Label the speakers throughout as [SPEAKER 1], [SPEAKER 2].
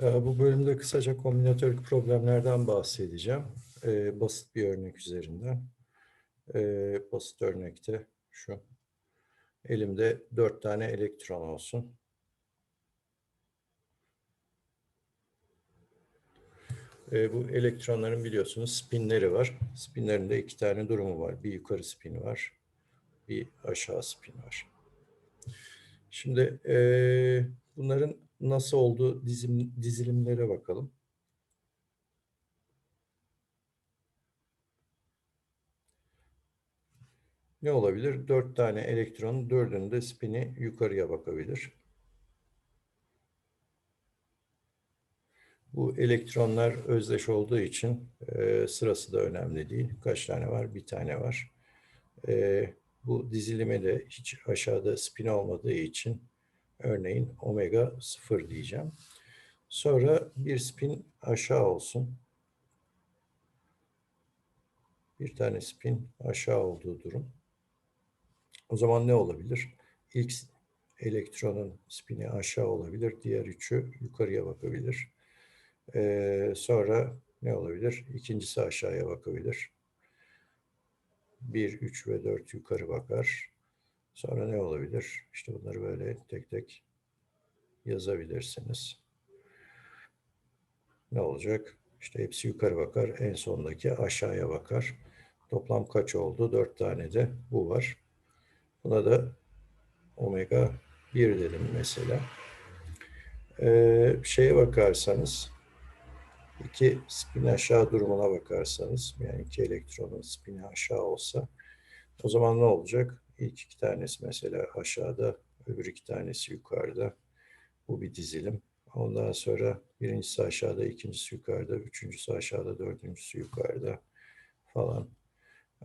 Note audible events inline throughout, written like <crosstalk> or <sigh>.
[SPEAKER 1] Ee, Bu bölümde kısaca kombinatörlük problemlerden bahsedeceğim. Ee, basit bir örnek üzerinden. Ee, basit örnekte şu. Elimde dört tane elektron olsun. Bu elektronların biliyorsunuz spinleri var. Spinlerin de iki tane durumu var. Bir yukarı spin var, bir aşağı spin var. Şimdi bunların nasıl olduğu dizim, dizilimlere bakalım. Ne olabilir? Dört tane elektronun dördünün de spini yukarıya bakabilir. Bu elektronlar özdeş olduğu için eee, sırası da önemli değil. Kaç tane var? Bir tane var. Eee, bu dizilime de hiç aşağıda spin olmadığı için örneğin omega 0 diyeceğim. Sonra bir spin aşağı olsun. Bir tane spin aşağı olduğu durum. O zaman ne olabilir? İlk elektronun spini aşağı olabilir. Diğer üçü yukarıya bakabilir. Ee, sonra ne olabilir? İkincisi aşağıya bakabilir. 1, 3 ve 4 yukarı bakar. Sonra ne olabilir? İşte bunları böyle tek tek yazabilirsiniz. Ne olacak? İşte hepsi yukarı bakar. En sondaki aşağıya bakar. Toplam kaç oldu? 4 tane de bu var. Buna da omega 1 dedim mesela. Ee, şeye bakarsanız iki spin aşağı durumuna bakarsanız yani iki elektronun spini aşağı olsa o zaman ne olacak? İlk iki tanesi mesela aşağıda, öbür iki tanesi yukarıda. Bu bir dizilim. Ondan sonra birincisi aşağıda, ikincisi yukarıda, üçüncüsü aşağıda, dördüncüsü yukarıda falan.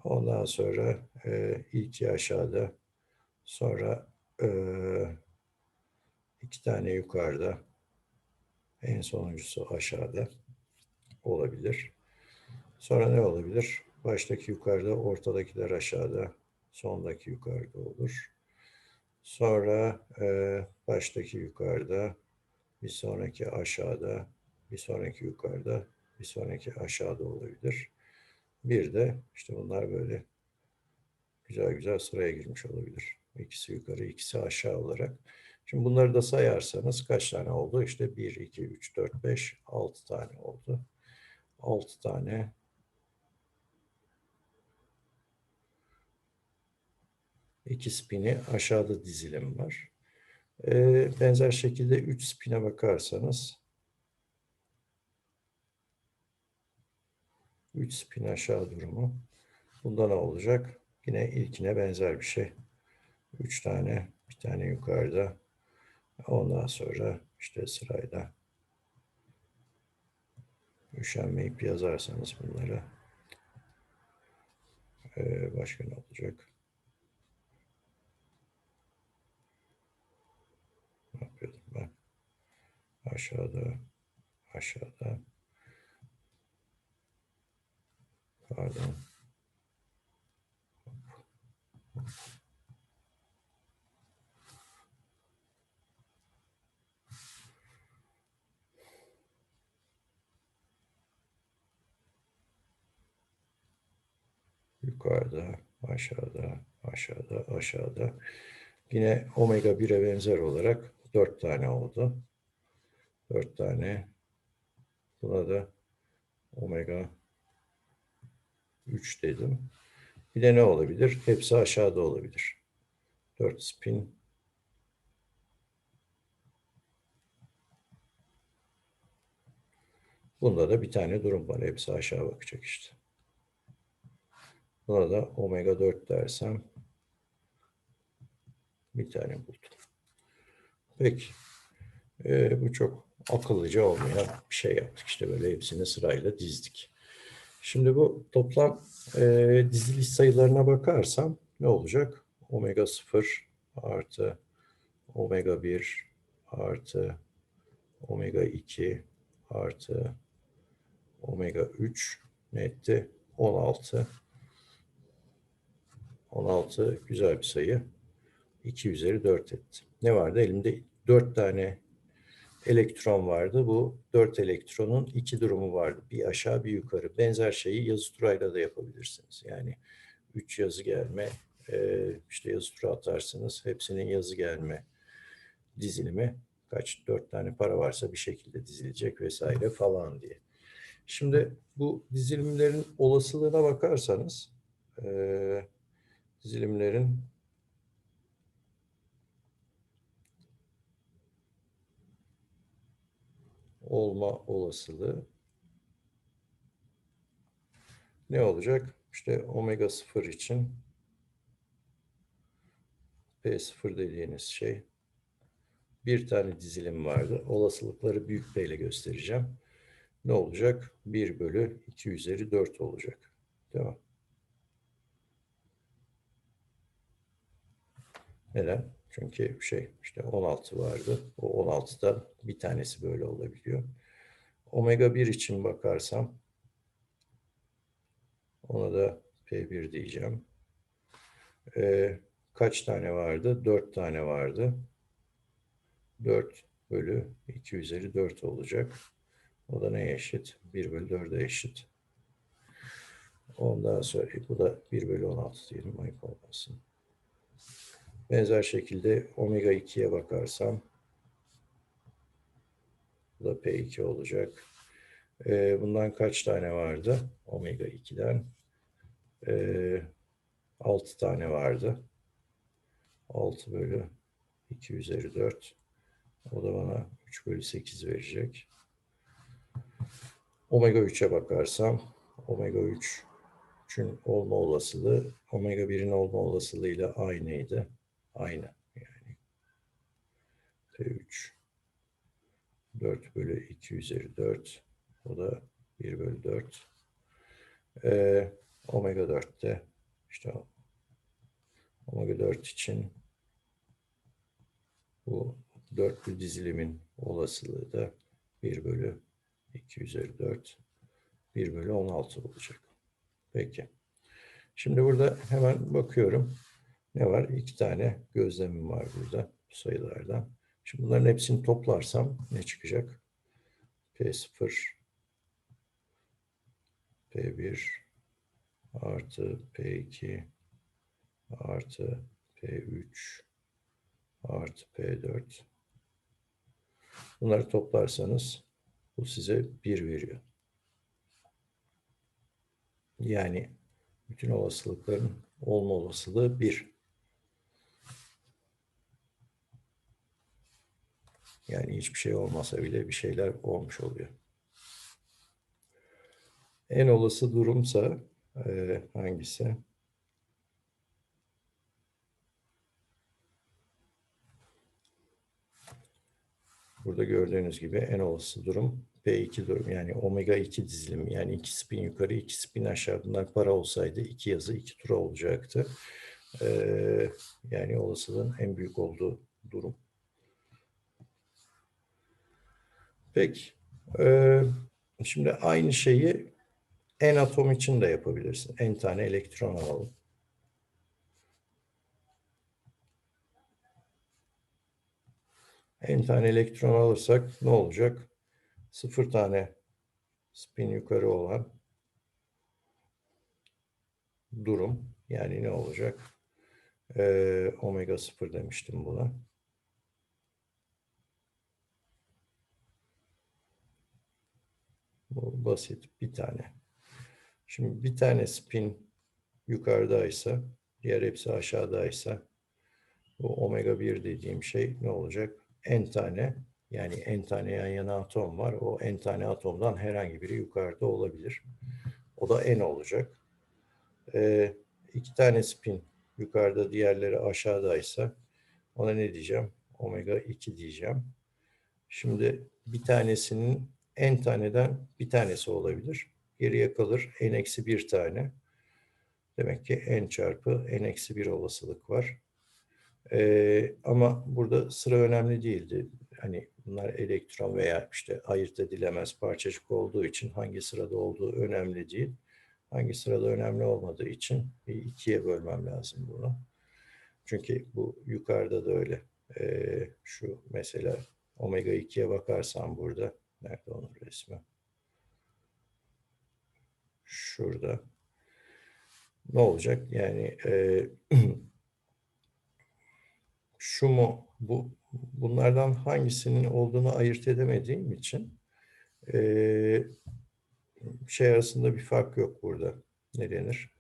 [SPEAKER 1] Ondan sonra e, ilki aşağıda, sonra e, iki tane yukarıda, en sonuncusu aşağıda olabilir. Sonra ne olabilir? Baştaki yukarıda, ortadakiler aşağıda, sondaki yukarıda olur. Sonra e, baştaki yukarıda, bir sonraki aşağıda, bir sonraki yukarıda, bir sonraki aşağıda olabilir. Bir de işte bunlar böyle güzel güzel sıraya girmiş olabilir. İkisi yukarı, ikisi aşağı olarak. Şimdi bunları da sayarsanız kaç tane oldu? İşte 1, 2, 3, 4, 5, 6 tane oldu. 6 tane iki spini aşağıda dizilim var. Ee, benzer şekilde 3 spine bakarsanız 3 spin aşağı durumu. Bunda ne olacak? Yine ilkine benzer bir şey. 3 tane, bir tane yukarıda. Ondan sonra işte sırayla üşenmeyip yazarsanız bunları ee, başka ne olacak? Aşağıda, aşağıda. Pardon. Yukarıda, aşağıda, aşağıda, aşağıda. Yine omega 1'e benzer olarak 4 tane oldu. 4 tane. Buna da omega 3 dedim. Bir de ne olabilir? Hepsi aşağıda olabilir. 4 spin. Bunda da bir tane durum var. Hepsi aşağı bakacak işte. Buna da omega 4 dersem bir tane buldum. Peki. Ee, bu çok akıllıca olmayan bir şey yaptık. İşte böyle hepsini sırayla dizdik. Şimdi bu toplam e, diziliş sayılarına bakarsam ne olacak? Omega 0 artı omega 1 artı omega 2 artı omega 3 ne etti? 16. 16 güzel bir sayı. 2 üzeri 4 etti. Ne vardı? Elimde 4 tane elektron vardı. Bu dört elektronun iki durumu vardı. Bir aşağı bir yukarı. Benzer şeyi yazı turayla da yapabilirsiniz. Yani üç yazı gelme, e, işte yazı tura atarsınız. Hepsinin yazı gelme dizilimi kaç dört tane para varsa bir şekilde dizilecek vesaire falan diye. Şimdi bu dizilimlerin olasılığına bakarsanız e, dizilimlerin olma olasılığı ne olacak? İşte omega 0 için P0 dediğiniz şey bir tane dizilim vardı. Olasılıkları büyük P ile göstereceğim. Ne olacak? 1 bölü 2 üzeri 4 olacak. Mi? Neden? Çünkü şey işte 16 vardı. O 16'dan bir tanesi böyle olabiliyor. Omega 1 için bakarsam ona da P1 diyeceğim. Ee, kaç tane vardı? 4 tane vardı. 4 bölü 2 üzeri 4 olacak. O da neye eşit? 1 bölü 4'e eşit. Ondan sonra bu da 1 bölü 16 diyelim ayıp olmasın. Benzer şekilde omega 2'ye bakarsam bu da P2 olacak. Ee, bundan kaç tane vardı? Omega 2'den ee, 6 tane vardı. 6 bölü 2 üzeri 4. O da bana 3 bölü 8 verecek. Omega 3'e bakarsam omega 3 üçün olma olasılığı omega 1'in olma olasılığıyla aynıydı. Aynı yani. P3 4 bölü 2 üzeri 4 o da 1 bölü 4 ee, omega 4'te işte omega 4 için bu dörtlü dizilimin olasılığı da 1 bölü 2 üzeri 4 1 bölü 16 olacak. Peki. Şimdi burada hemen bakıyorum. Ne var? İki tane gözlemim var burada bu sayılardan. Şimdi bunların hepsini toplarsam ne çıkacak? P0 P1 artı P2 artı P3 artı P4 Bunları toplarsanız bu size 1 veriyor. Yani bütün olasılıkların olma olasılığı 1. Yani hiçbir şey olmasa bile bir şeyler olmuş oluyor. En olası durumsa e, hangisi? Burada gördüğünüz gibi en olası durum P2 durum yani omega 2 dizilimi yani iki spin yukarı iki spin aşağı bunlar para olsaydı iki yazı iki tura olacaktı. Ee, yani olasılığın en büyük olduğu durum. Peki. Ee, şimdi aynı şeyi en atom için de yapabilirsin. En tane elektron alalım. En tane elektron alırsak ne olacak? Sıfır tane spin yukarı olan durum. Yani ne olacak? Ee, omega sıfır demiştim buna. Bu basit bir tane. Şimdi bir tane spin yukarıdaysa, diğer hepsi aşağıdaysa bu omega 1 dediğim şey ne olacak? N tane yani n tane yan yana atom var. O n tane atomdan herhangi biri yukarıda olabilir. O da n olacak. Ee, iki tane spin yukarıda diğerleri aşağıdaysa ona ne diyeceğim? Omega 2 diyeceğim. Şimdi bir tanesinin n taneden bir tanesi olabilir. Geriye kalır n eksi bir tane. Demek ki n çarpı n eksi bir olasılık var. Ee, ama burada sıra önemli değildi. Hani bunlar elektron veya işte ayırt edilemez parçacık olduğu için hangi sırada olduğu önemli değil. Hangi sırada önemli olmadığı için ikiye bölmem lazım bunu. Çünkü bu yukarıda da öyle. Ee, şu mesela omega 2'ye bakarsam burada. Nerede onun resmi? Şurada. Ne olacak? Yani e, <clears throat> şu mu bu bunlardan hangisinin olduğunu ayırt edemediğim için e, şey arasında bir fark yok burada. Ne denir?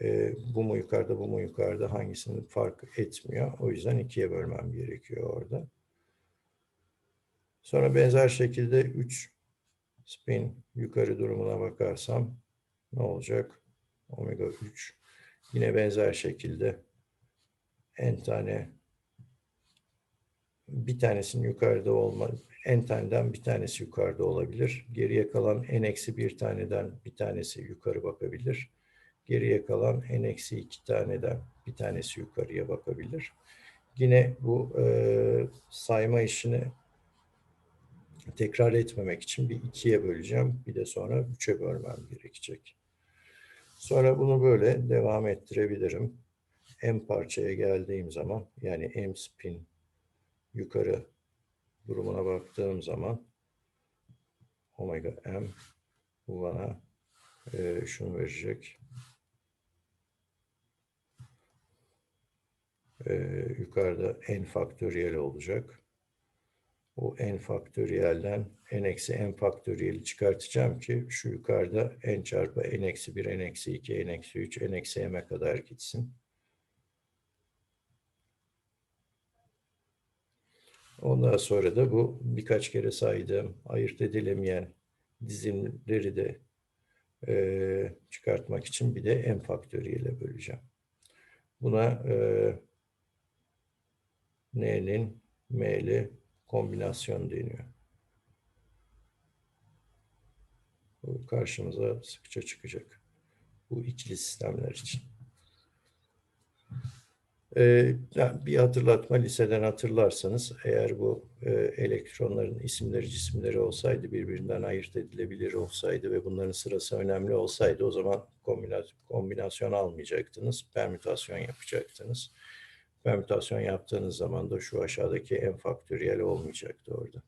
[SPEAKER 1] E, bu mu yukarıda, bu mu yukarıda hangisinin fark etmiyor. O yüzden ikiye bölmem gerekiyor orada. Sonra benzer şekilde 3 spin yukarı durumuna bakarsam ne olacak? Omega 3. Yine benzer şekilde n tane bir tanesinin yukarıda olma, n taneden bir tanesi yukarıda olabilir. Geriye kalan n eksi bir taneden bir tanesi yukarı bakabilir. Geriye kalan n eksi iki taneden bir tanesi yukarıya bakabilir. Yine bu e, sayma işini tekrar etmemek için bir ikiye böleceğim. Bir de sonra üçe bölmem gerekecek. Sonra bunu böyle devam ettirebilirim. M parçaya geldiğim zaman yani M spin yukarı durumuna baktığım zaman omega m bu bana e, şunu verecek. E, yukarıda n faktöriyel olacak. O n faktöriyelden n eksi n faktöriyeli çıkartacağım ki şu yukarıda n çarpı n eksi 1, n eksi 2, n eksi 3, n eksi m'e kadar gitsin. Ondan sonra da bu birkaç kere saydığım ayırt edilemeyen dizimleri de e, çıkartmak için bir de n faktöriyele böleceğim. Buna e, n'nin m'li kombinasyon deniyor. Bu karşımıza sıkça çıkacak. Bu ikili sistemler için. Ee, bir hatırlatma liseden hatırlarsanız eğer bu e, elektronların isimleri cisimleri olsaydı birbirinden ayırt edilebilir olsaydı ve bunların sırası önemli olsaydı o zaman kombinasyon, kombinasyon almayacaktınız, permütasyon yapacaktınız. Permütasyon yaptığınız zaman da şu aşağıdaki en faktöriyel olmayacaktı orada.